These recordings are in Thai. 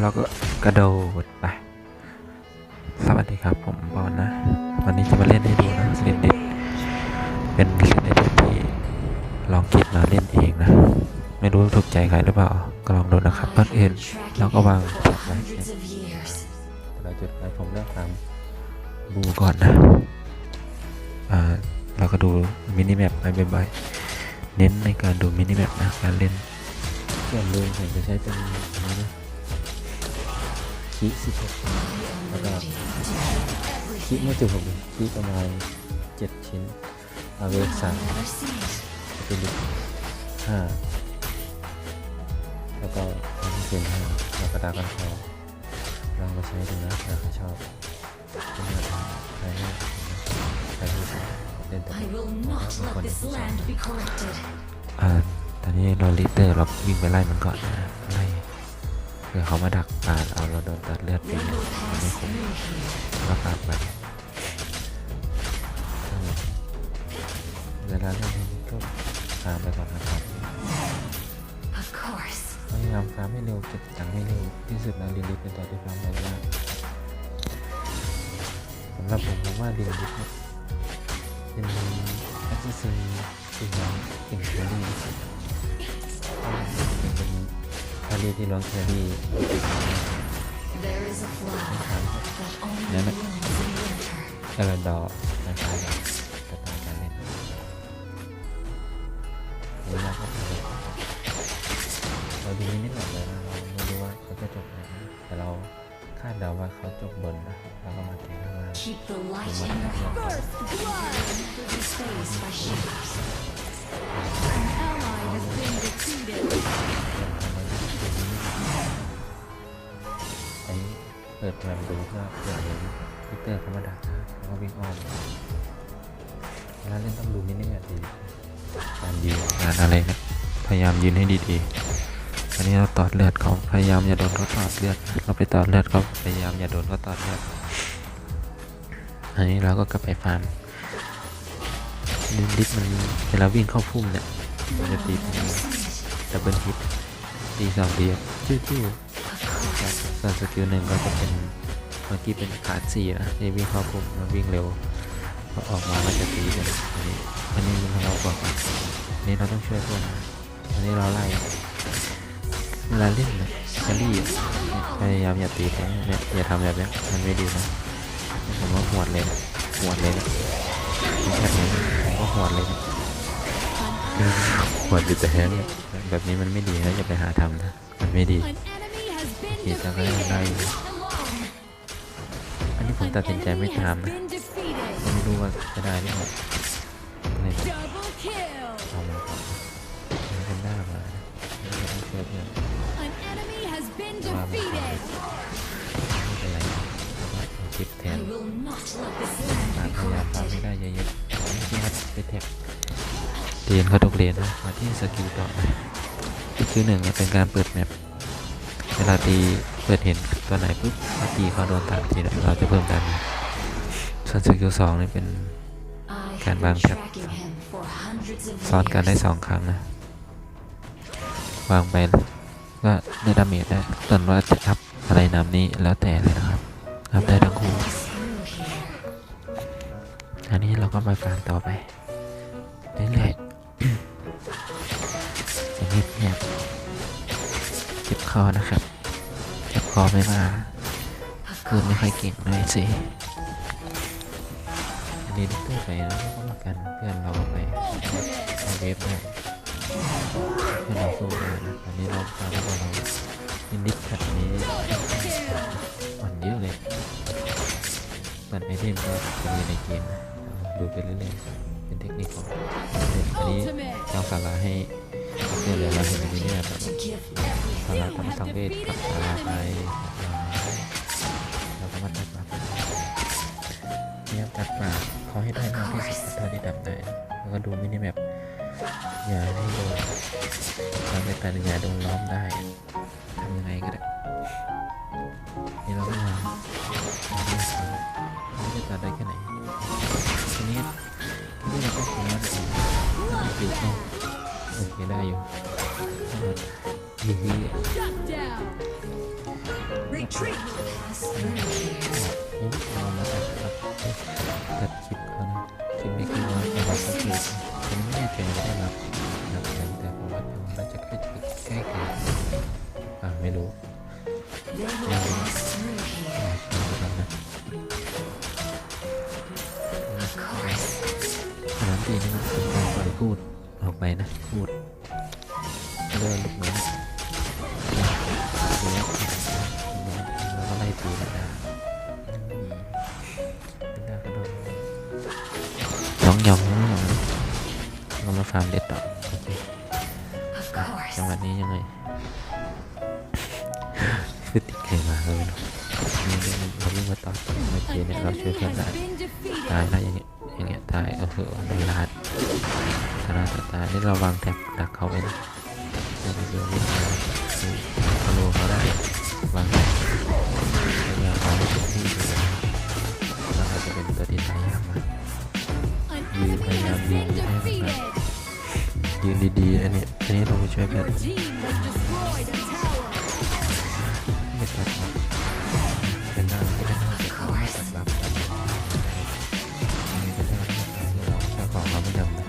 แล้วเราก็กระโดดไปสวัสดีครับผมบอลนะ วันนี้จะมาเล่นให้ดูนะเล่นเด็ดเป็นเล่นเด็ดที่ลองคิดมาเล่นเองนะ ไม่รู้ถูกใจใครหรือเปล่า ก็ลองดูนะครับก่อนอื่นเราก็วางจุดไว้เราจุดไว้ผมเลือกตามบูก่อนนะอ่าเราก็ดูมินิแมปไปบ่อยๆเน้นในการดูมินิแมปนะการเล่นส่วนลูผมจะใช้เป็นอันนี้นะ คีสิบหกแล้วก็คีไม่จุดหกเลยคีประมาณเจ็ดชิ้นอาเวกสามเป็นดิห้าแล้วก็อันที่เป็นห้าแล้วก็ดากันคอลองมาใช้ดูนะถ้าใครชอบเป็นแบบใครให้ใครให้เล่นแต่ I will not let this land be corrupted. อ่าตอนนี้เราลิเตอร์เราวิ่งไปไล่มันก่อนนะไล่ เพื่อเขามาดักปาดเอาเราโดนตัดเลือดไปไม่คุ้มก็ปาดไปเวลาเล่นนี้ก็ตามไปก่อนนะครับพยายามฟาร์มให้เร็วเก็บตังค์ให้เร็วที่สุดนะลิลิทเป็นตัวที่ฟาร์มได้ยากสำหรับผมผมว่าลิลิทเป็นแอคเซสซอรี่ที่งที่ดีที่สุด เป็นเป็นแครี่ที่ร้องแครี่ติดมาก There is a flower that only Nè, nè. blooms in winter. เอลดอนะครับกระต่ายการเล่นนี่เราก็ไปเราดูนิดหน่อยเลยนะเราไม่รู้ว่าเขาจะจบไหนนะแต่เราคาดเดาว่าเขาจบบนนะเราก็มาแทงเข้ามา Keep the light in your เปิดแรมดูเพื่อเผื่อเห็นพิเตอร์เขามาดักนะแล้วก็วิ่งอ้อมเวลาเล่นต้องดูนิดนึงอะดีการยืนงานอะไรนี่ยพยายามยืนให้ดีๆอันนี้เราตอดเลือดเขาพยายามอย่าโดนเขาตอดเลือด เราไปตอดเลือดเขาพยายามอย่าโดนเขาตอดเลือดอันนี้เราก็กลับไปฟาร์มลินดิสมันเวลาวิ่งเข้าพุ่มเนี่ยมันจะตีดับเบิลฮิตตีสองทีอะจิ้วๆ ส่วนสกิลหนึ่งก็จะเป็นเมื่อกี้เป็นขาดสี่นะที่วิ่งเข้าปุ่มมันวิ่งเร็วพอออกมาก็จะตีกันอันนี้อันนี้เราบอกว่าอันนี้เราต้องช่วยเพื่อนนะอันนี้เราไล่เวลาเล่นนะแคลรี่อะพยายามอย่าตีแพ้เนี่ยอย่าทำแบบเนี้ยมันไม่ดีนะผมว่าหวดเลยนะหวดเลยนะแบบนี้ผมก็หวดเลยนะหวดอยู่แต่แพ้เนี่ยแบบนี้มันไม่ดีนะอย่าไปหาทำนะมันไม่ดี ฉีดแล้วก็ได้ defeated. ได้อยู่อันนี้ผมตัดสินใจไม่ตามนะไม่รู้ว่าจะได้หรือเปล่าเลยเอามันก่อนมันเป็นหน้ามาไม่ต้เชื่อเพื่อน An enemy has been ว่ามไม่เป็นไรแต่ว่าเอาคลิปแทนตามพยายามตามไม่ได้เยอะๆไม่ใช่ครับไปแท็บเรียนเขาต้องเรียนนะมาที่สกิลต่อไปสกิลหนึ่งเป็นการเปิดแมป เวลาตีเปิดเห็นตัวไหนปุ๊บถ้าตีเขาโดนตัดทีเราจะเพิ่มดาเมส่วนสกิลสองนี่เป็น I Can have ban been trap. tracking him for hundreds of ซ้อนกันได้สองครั้งนะ วางไปก็ได้ดาเมจได้ส่วนว่าจะอัพอะไรนำนี้แล้วแต่เลยนะครับอัพได้ทั้งคู่อันนี้เราก็ไปฟาร์มต่อไปเรื่อยๆเงียบเงียบๆเจ็บคอนะครับ อไม่มาพูดไม่ค่อยเก่งเลยสิอันนี้ดิเตอร์ไปแล้วก็มากันเพื่อนเราไปเอาเวฟได้เพื่อนเราสู้ได้นะตอนนี้เราฟามแล้วเราอินดิสแพทนี้อ่อนเยอะเลยส่วนไอเทมก็จะมีในเกมนะดูไปเรื่อยๆเป็นเทคนิคของอันนี้เราสาระให้ เพื่อนเลยเราเห็นในนี้เนี่ยแบบสาระ everything. ทำสังเวชกับสาระไปเราก็มาตัดปากพยายตัดปาเขาให้ได้มากที่สุดเท่าที่ทำได้แล้วก็ดูมินิแมปอย่าให้โดนทำไปตัดอย่าโดนล้อมได้ทำยังไงก็ได้นี่เราก็มาเราจะตัดได้แค่ไหนทีนี้ทีนี้เราก็คงว่าจะอีกถ้าไม่ปิดก็โอเคได้อยู่ถ้ามันฮีฮี Shut down. Retreat. Pass through here. เรามาตัดครับตัดคลิปเขานะคลิปนี้คือว่าเอาบัตรสักที กูนะน้องยองเรามาฟาร์มเด็ดต่อโอเคจังหวะนี้ยังไงคือติดใครมาก็ไม่รู้นี่นี่เราเพิ่งมาต่อเมื่อกี้ An เนี่ยเราช่วยเพื่อนได้ตายได้อย่างเงี้ยอย่างเงี้ยตายเออเหอะมันลาดชนะต่อตายนี่เราวางแท็บดักเขาไว้นะเดี๋ยวเดี๋ยววิ่งมา ช่วยเพื่อนไม่ตัดครับเป็นหน้าเป็นหน้าเก็บของตัดรับมีเป็นหน้าที่ตัดรับเจ้าของเราไม่ดำนะ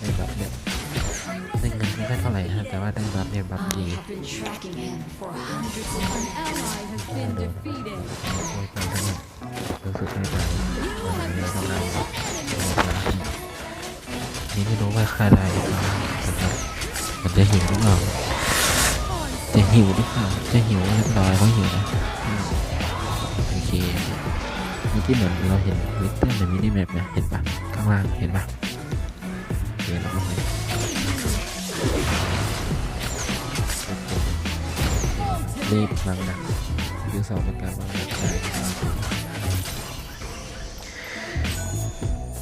ได้บัฟเนี่ยได้เงินไม่ได้เท่าไหร่ฮะแต่ว่าได้บัฟเนี่ยบัฟดี been tracking him for hundreds of An years. ally has been defeated. ช่วยกันทั้งหมดรู้สึกไม่ได้ You วัน have นี้กำลัง defeated an enemy. นี่ไม่รู้ว่าค่าอะไรหรือเปล่านะครับมันจะหิวหรือเปล่า Onslaught. จะหิวหรือเปล่าจะหิวเรียบร้อยเขาหิวนะอืมโอเคเมื่อกี้เหมือนเราเห็นลิตเติ้ลในมินิแมปนะเห็นปะข้างล่างเห็นปะโอเคเราก็ไปรีบวางหนั กยูสองเป็นการวางหนักได้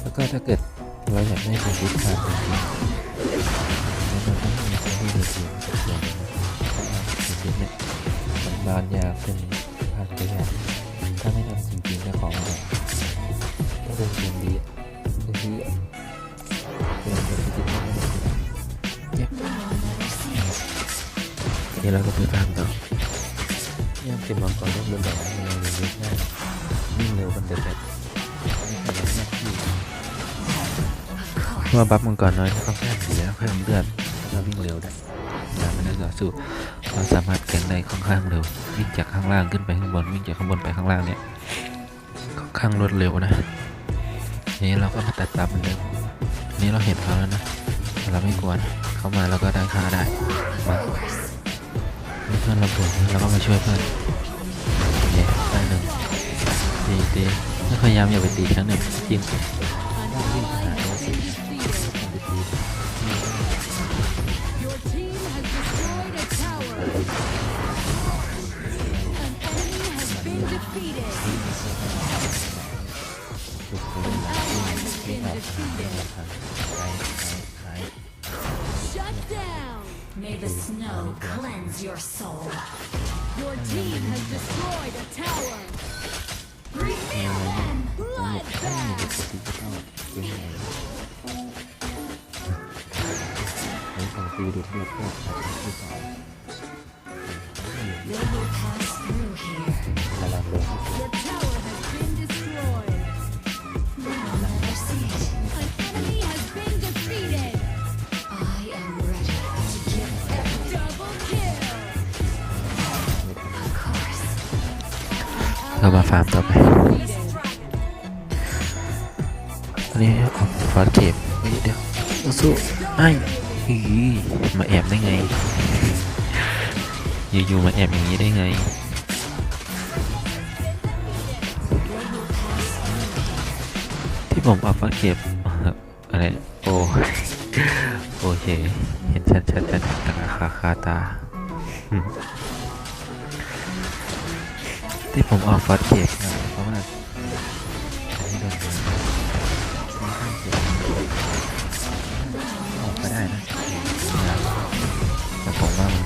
แล้วก็ถ้าเกิดเราอยากได้เป็นทิศทางจริงๆแล้วเราต้องมีคนที่ดูดีกับตัวนะจริงๆเนี่ยมันบานยาวขึ้นภาคตัวอย่างถ้าไม่ทำจริงๆจะของอะไรก็เป็นเกมดีอะดูดีอะเป็นเกมที่ติดตามได้ดีอะเย็บ You will never see it. นี่เราก็ไปฟามต่อ ยังเป็นมังกรเล่นบนดอยเราเรียนรู้ง่ายวิ่งเร็วบนเดือดแบบนี่ขนาดแรกที่ Of เพราะ course. ว่าบัฟมังกรน้อยค่อนข้างดีแล้วเพิ่มเลือดแล้ววิ่งเร็วได้การไม่ได้ต่อสู้เราสามารถแข่งได้ค่อนข้างเร็ววิ่งจากข้างล่างขึ้นไปข้างบนวิ่งจากข้างบนไปข้างล่างเนี่ยค่อนข้างรวดเร็วนะนี่เราก็มาตัดตามเหมือนเดิมนี่เราเห็นเขาแล้วนะ เราไม่กลัวนเขามาเราก็ได้ค่าได้มา เพื่อนระเบิดแล้วก็มาช่วยเพื่อนเย้ได้หนึ่งตีตีแล้วพยายามอย่าไปตีครั้งหนึ่งจริงวิ่งหาตั Shut down! May the snow cleanse your soul. Your team has destroyed a tower. มีอะไรเนี่ย Bloodbath. ปกติก็ต้ ฟาร์มต่อไป Defeated. อันนี้ออกฟาร์เก็บเฮ้เดี๋ยวสู้ไอ้มาแอบได้ไงอยู่ๆมาแอบอย่างนี้ได้ไงที่ผมออกฟาร์เก็บอะไรโอ้โอเค เห็นชัดชัดชัดตาคาคาตา ที่ผมออกฟอสเก็บนะเพราะว่าอันนี้โดนยิงค่อนข้างเจ็บออกก็ได้นะแต่ผมว่ามั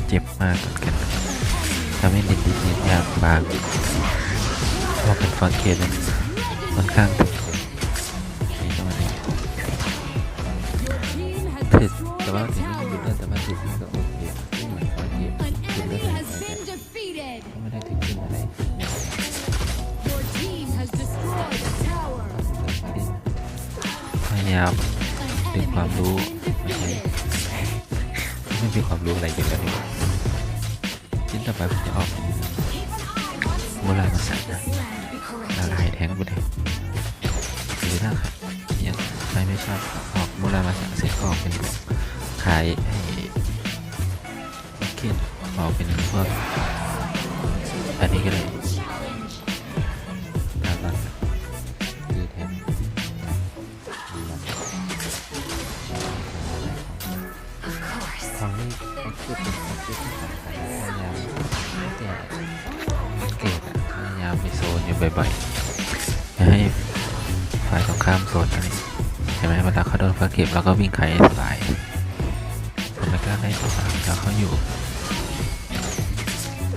นเจ็บมากเหมือนกันถ้าไม่เด็ดดิเน็ตยากบางพอเป็นฟอนเกตเนี่ยค่อนข้างถึง ยายาม An Đừng enemy phạm has lũ. been defeated. ไม่มีความรู้อะไรเยอะแล้วดีกว่าชิ้นต่อไปผมจะออกโบราณมาสั่นะละลายแทงไปเลยหรือถ้ายังใครไม่ชอบออกโบราณมาสั่เสร็จก็ออกเป็นขายให้คิดออกเป็นพวกอันนี้ก็เลย คือเป็นของที่สำคัญพยายามแต่เกตพยายามไปโซนอยู่บ่อยๆให้ฝ่ายตรงข้ามโซนอะไรใช่ไหมเวลาเขาโดนฟ้าเก็บแล้วก็วิ่งไขให้สายผมไม่กล้าได้ตัวแล้วเขาอยู่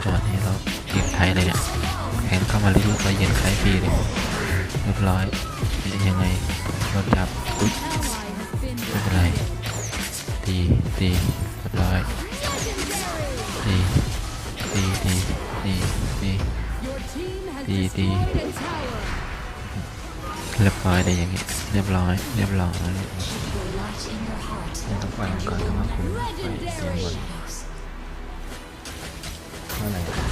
จังหวะนี้เรายืนไทยเลยเนี่ยแข่งเข้ามาเรื่อยๆก็นไทยฟรีเลยเรียบร้อยยังไงโดนจับอุ๊ยไม่เป็นไรตีตีเรียบร้อย ดีดีเรียบร้อยได้ยังเงี้เรียบร้อย เรียบร้อยต้องปล่อยมัก่อนนะว่าคุณไปเต็มหมดเท่าไหร่ครั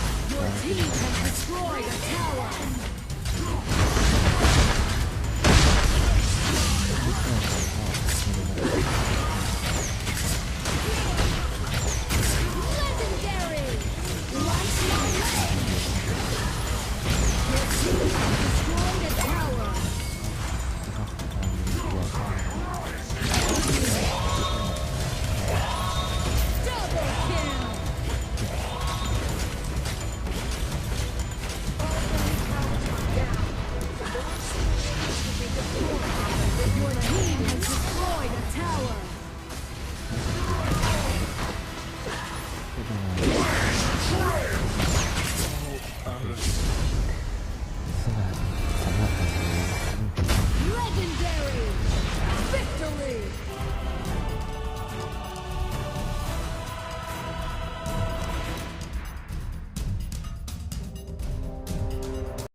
บ